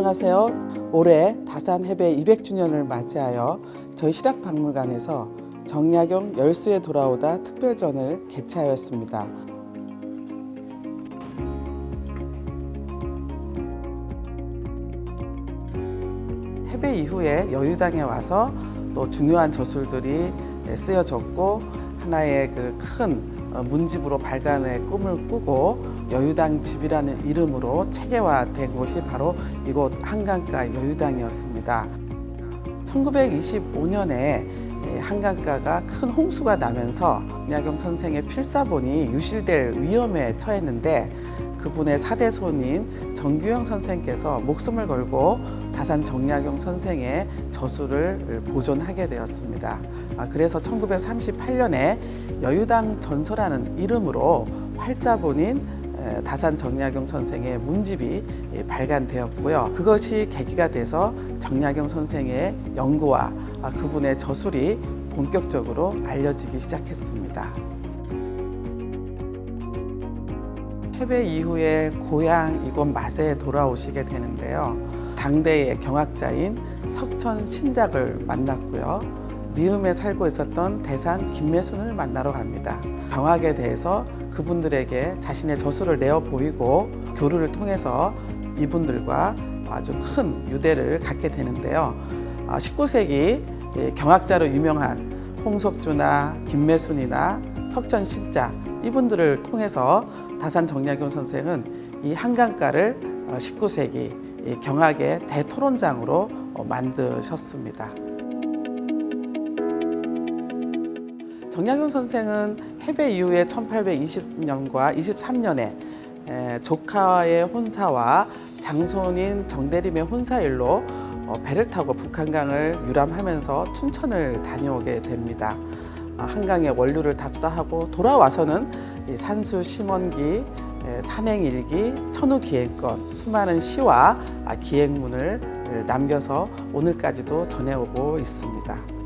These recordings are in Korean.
안녕하세요. 올해 다산 해배 200주년을 맞이하여 저희 실학박물관에서 정약용 열수에 돌아오다 특별전을 개최하였습니다. 해배 이후에 여유당에 와서 또 중요한 저술들이 쓰여졌고 하나의 그 큰 문집으로 발간의 꿈을 꾸고 여유당 집이라는 이름으로 체계화된 곳이 바로 이곳 한강가 여유당이었습니다. 1925년에 한강가가 큰 홍수가 나면서 야경 선생의 필사본이 유실될 위험에 처했는데 그분의 사대손인 정규영 선생께서 목숨을 걸고 다산 정약용 선생의 저술을 보존하게 되었습니다. 아, 그래서 1938년에 여유당 전서라는 이름으로 활자본인 에, 다산 정약용 선생의 문집이 예, 발간되었고요. 그것이 계기가 돼서 정약용 선생의 연구와 아, 그분의 저술이 본격적으로 알려지기 시작했습니다. 패배 이후에 고향 이곳 맛에 돌아오시게 되는데요. 당대의 경학자인 석천 신작을 만났고요. 미음에 살고 있었던 대산 김매순을 만나러 갑니다. 경학에 대해서 그분들에게 자신의 저술을 내어 보이고 교류를 통해서 이분들과 아주 큰 유대를 갖게 되는데요. 19세기 경학자로 유명한 홍석주나 김매순이나 석천 신자 이분들을 통해서 다산 정약용 선생은 이 한강가를 19세기 경학의 대토론장으로 어, 만드셨습니다. 정약용 선생은 해배 이후에 1820년과 23년에 조카의 혼사와 장손인 정대림의 혼사일로 어, 배를 타고 북한강을 유람하면서 춘천을 다녀오게 됩니다. 아, 한강의 원료를 답사하고 돌아와서는 산수 심원기, 산행일기, 천우기행권 수많은 시와 아, 기행문을 남겨서 오늘까지도 전해오고 있습니다.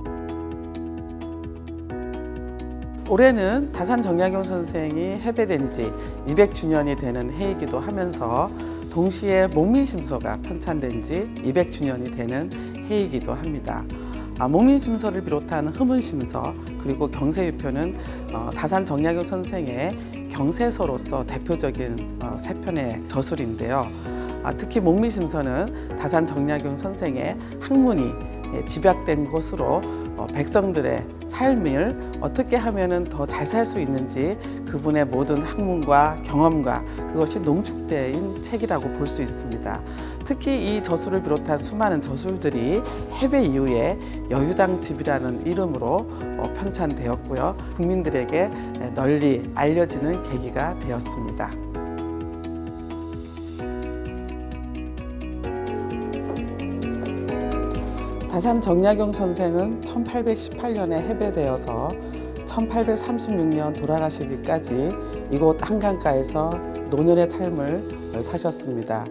올해는 다산 정약용 선생이 해배된 지 200주년이 되는 해이기도 하면서 동시에 목민심서가 편찬된 지 200주년이 되는 해이기도 합니다. 아, 목민심서를 비롯한 흐문심서 그리고 경세유표는 어, 다산 정약용 선생의 경세서로서 대표적인 어, 세 편의 저술인데요. 아, 특히 목민심서는 다산 정약용 선생의 학문이 예, 집약된 것으로 어, 백성들의 삶을 어떻게 하면 더 잘 살 수 있는지 그분의 모든 학문과 경험과 그것이 농축된 책이라고 볼 수 있습니다. 특히 이 저술을 비롯한 수많은 저술들이 해배 이후에 여유당 집이라는 이름으로 어, 편찬되었고요. 국민들에게 널리 알려지는 계기가 되었습니다. 다산 정약용 선생은 1818년에 해배되어서 1836년 돌아가시기까지 이곳 한강가에서 노년의 삶을 사셨습니다.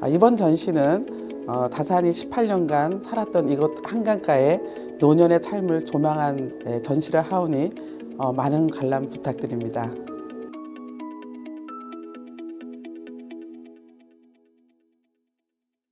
아, 이번 전시는 어, 다산이 18년간 살았던 이곳 한강가의 노년의 삶을 조망한 예, 전시를 하오니 어, 많은 관람 부탁드립니다.